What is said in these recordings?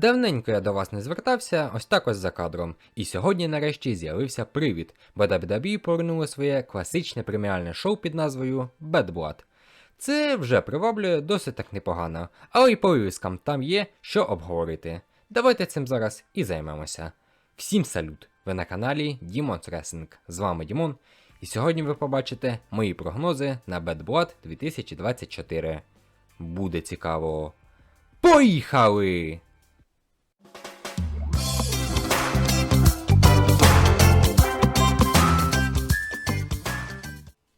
Давненько я до вас не звертався, ось так ось за кадром. І сьогодні нарешті з'явився привід, бо WWE повернуло своє класичне преміальне шоу під назвою Bad Blood. Це вже приваблює досить так непогано, але й по вивіскам там є що обговорити. Давайте цим зараз і займемося. Всім салют! Ви на каналі Demon's Wrestling. З вами Дімон, і сьогодні ви побачите мої прогнози на Bad Blood 2024. Буде цікаво. Поїхали!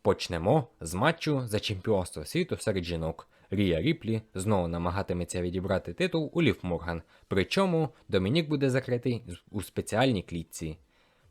Почнемо з матчу за чемпіонство світу серед жінок. Рія Ріплі знову намагатиметься відібрати титул у Лів Морган, причому Домінік буде закритий у спеціальній клітці.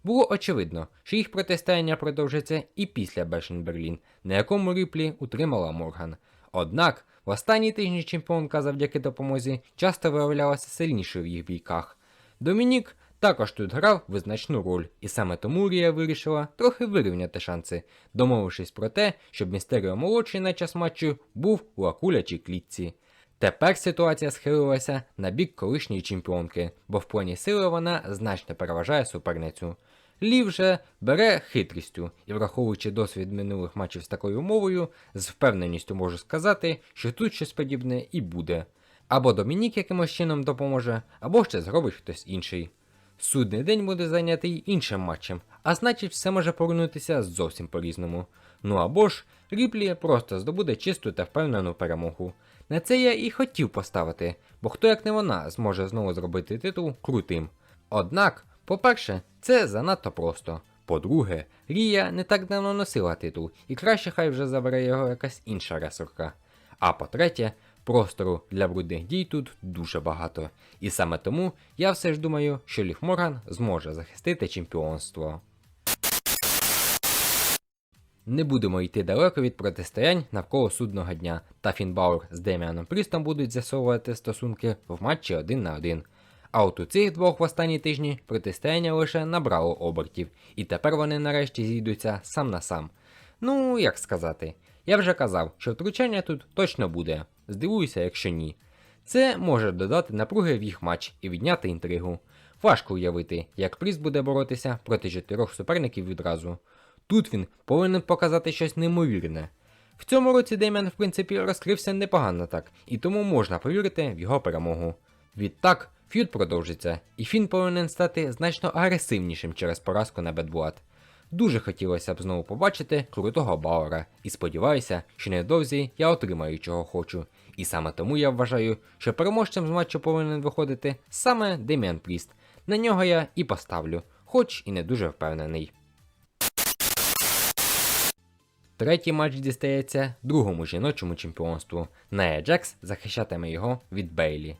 Було очевидно, що їх протистояння продовжиться і після Бешен Берлін, на якому Ріплі утримала Морган. Однак в останні тижні чемпіонка завдяки допомозі часто виявлялася сильнішою в їх бійках. Домінік також тут грав визначну роль, і саме тому Рія вирішила трохи вирівняти шанси, домовившись про те, щоб Містеріо молодший на час матчу був у акулячій клітці. Тепер ситуація схилилася на бік колишньої чемпіонки, бо в плані сили вона значно переважає суперницю. Лі вже бере хитрістю, і враховуючи досвід минулих матчів з такою мовою, з впевненістю можу сказати, що тут щось подібне і буде. Або Домінік якимось чином допоможе, або ще зробить хтось інший. Судний день буде зайнятий іншим матчем, а значить все може повернутися зовсім по-різному. Ну або ж Ріплі просто здобуде чисту та впевнену перемогу. На це я і хотів поставити, бо хто як не вона зможе знову зробити титул крутим. Однак, по-перше, це занадто просто. По-друге, Рія не так давно носила титул, і краще хай вже забере його якась інша ресурка. А по-третє, простору для брудних дій тут дуже багато. І саме тому я все ж думаю, що Ліф Морган зможе захистити чемпіонство. Не будемо йти далеко від протистоянь навколо судного дня, та Фінбаур з Деміаном Прістом будуть з'ясовувати стосунки в матчі один на один. А от у цих двох в останні тижні протистояння лише набрало обертів, і тепер вони нарешті зійдуться сам на сам. Ну, як сказати, я вже казав, що втручання тут точно буде. Здивуюся, якщо ні. Це може додати напруги в їх матч і відняти інтригу. Важко уявити, як Пріст буде боротися проти чотирьох суперників відразу. Тут він повинен показати щось неймовірне. В цьому році Дем'ян, в принципі, розкрився непогано так, і тому можна повірити в його перемогу. Відтак, ф'юд продовжиться, і Фін повинен стати значно агресивнішим через поразку на Бедбуат. Дуже хотілося б знову побачити крутого Бауера, і сподіваюся, що невдовзі я отримаю чого хочу. І саме тому я вважаю, що переможцем з матчу повинен виходити саме Деміан Пріст. На нього я і поставлю, хоч і не дуже впевнений. Третій матч дістається другому жіночому чемпіонству. Нея Джекс захищатиме його від Бейлі.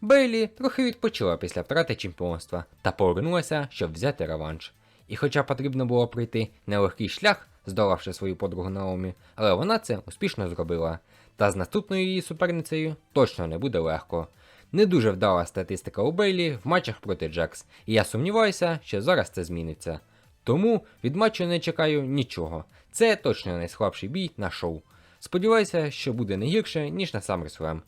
Бейлі трохи відпочила після втрати чемпіонства та повернулася, щоб взяти реванш. І хоча потрібно було пройти нелегкий шлях, здолавши свою подругу Наомі, але вона це успішно зробила. Та з наступною її суперницею точно не буде легко. Не дуже вдала статистика у Бейлі в матчах проти Джекс, і я сумніваюся, що зараз це зміниться. Тому від матчу не чекаю нічого. Це точно найслабший бій на шоу. Сподіваюся, що буде не гірше, ніж на SummerSlam.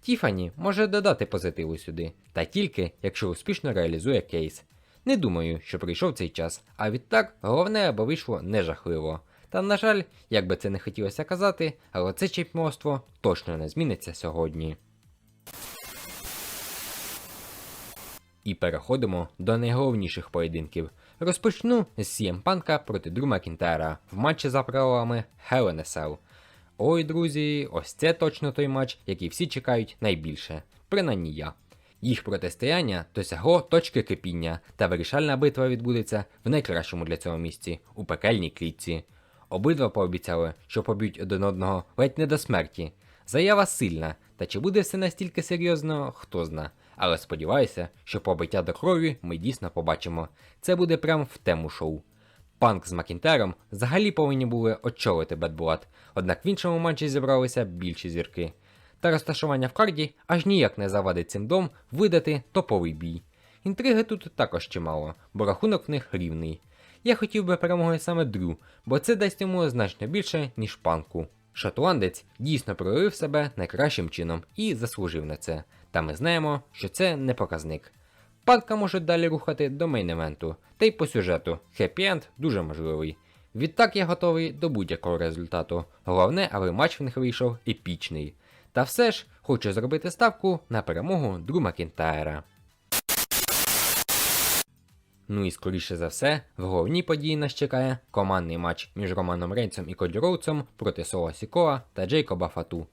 Тіфані може додати позитиву сюди, та тільки якщо успішно реалізує кейс. Не думаю, що прийшов цей час, а відтак головне, аби вийшло не жахливо. Та, на жаль, як би це не хотілося казати, але це чемпіонство точно не зміниться сьогодні. І переходимо до найголовніших поєдинків. Розпочну з CM Панка проти Дру Макінтера в матчі за правилами Hell in a Cell. Ой, друзі, ось це точно той матч, який всі чекають найбільше, принаймні я. Їх протистояння досягло точки кипіння, та вирішальна битва відбудеться в найкращому для цього місці у пекельній клітці. Обидва пообіцяли, що поб'ють один одного ледь не до смерті. Заява сильна, та чи буде все настільки серйозно, хто зна. Але сподіваюся, що побиття до крові ми дійсно побачимо. Це буде прямо в тему шоу. Панк з Макінтером взагалі повинні були очолити Бедбулат, однак в іншому матчі зібралися більші зірки. Та розташування в карді аж ніяк не завадить цим дом видати топовий бій. Інтриги тут також чимало, бо рахунок в них рівний. Я хотів би перемоги саме Дрю, бо це дасть йому значно більше, ніж панку. Шотландець дійсно проявив себе найкращим чином і заслужив на це. Та ми знаємо, що це не показник. Парка можуть далі рухати до мейн-евенту, та й по сюжету хеппі-енд дуже можливий. Відтак я готовий до будь-якого результату. Головне, аби матч в них вийшов епічний. Та все ж хочу зробити ставку на перемогу Дру Макінтайра. Ну і скоріше за все, в головній події нас чекає командний матч між Романом Рейнсом і Коді Роудсом проти Соло Сікоа та Джейкоба Фату.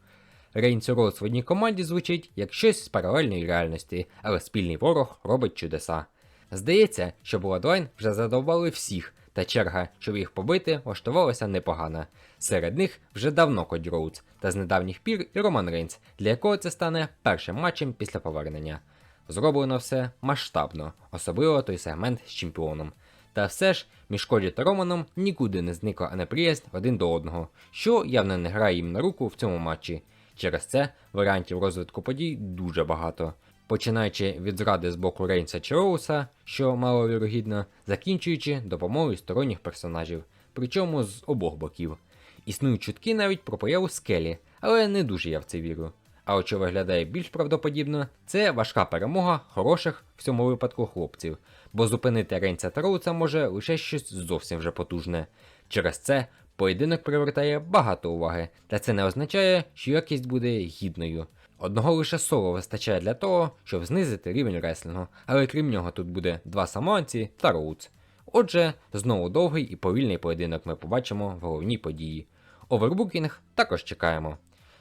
Рейнс і Роудс в одній команді звучить як щось з паралельної реальності, але спільний ворог робить чудеса. Здається, що Bloodline вже задовбали всіх, та черга, щоб їх побити, влаштувалася непогано. Серед них вже давно Коді Роудс, та з недавніх пір і Роман Рейнс, для якого це стане першим матчем після повернення. Зроблено все масштабно, особливо той сегмент з чемпіоном. Та все ж між Коді та Романом нікуди не зникла неприязнь один до одного, що явно не грає їм на руку в цьому матчі. Через це варіантів розвитку подій дуже багато. Починаючи від зради з боку Рейнса чи Роуса, що маловірогідно, закінчуючи допомогою сторонніх персонажів, причому з обох боків. Існують чутки навіть про появу скелі, але не дуже я в це вірю. А от що виглядає більш правдоподібно, це важка перемога хороших в цьому випадку хлопців, бо зупинити Рейнса та Роуса може лише щось зовсім вже потужне. Через це поєдинок привертає багато уваги, та це не означає, що якість буде гідною. Одного лише соло вистачає для того, щоб знизити рівень реслінгу, але крім нього тут буде два самоанці та Роудс. Отже, знову довгий і повільний поєдинок ми побачимо в головній події. Овербукінг також чекаємо.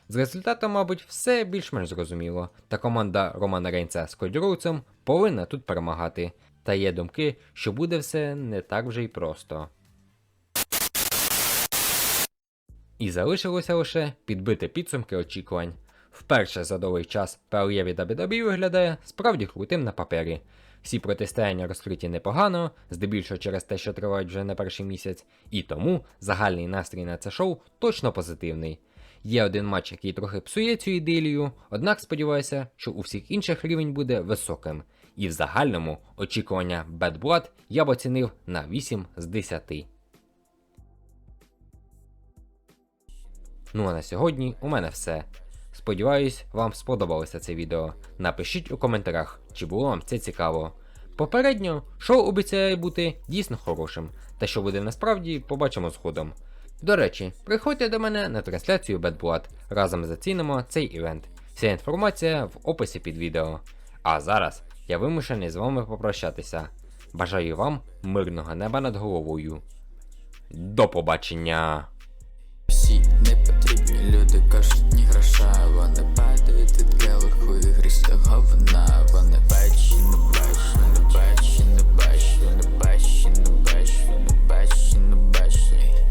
З результатом, мабуть, все більш-менш зрозуміло, та команда Романа Рейнса з Коді Роудсом повинна тут перемагати. Та є думки, що буде все не так вже й просто. І залишилося лише підбити підсумки очікувань. Вперше за довгий час PLE від виглядає справді крутим на папері. Всі протистояння розкриті непогано, здебільшого через те, що тривають вже не перший місяць, і тому загальний настрій на це шоу точно позитивний. Є один матч, який трохи псує цю ідилію, однак сподіваюся, що у всіх інших рівень буде високим. І в загальному очікування Bad Blood я б оцінив на 8 з 10. Ну а на сьогодні у мене все. Сподіваюсь, вам сподобалося це відео. Напишіть у коментарях, чи було вам це цікаво. Попередньо шоу обіцяє бути дійсно хорошим, та що буде насправді, побачимо згодом. До речі, приходьте до мене на трансляцію Bad Blood, разом зацінимо цей івент. Вся інформація в описі під відео. А зараз я вимушений з вами попрощатися. Бажаю вам мирного неба над головою. До побачення! Люди кажуть, ні гроша, вони падають від келиху і грістого вина. Вони бачу, не бачу, не бачу, не бачу, не бачу, не бачу, не бачу, не бачу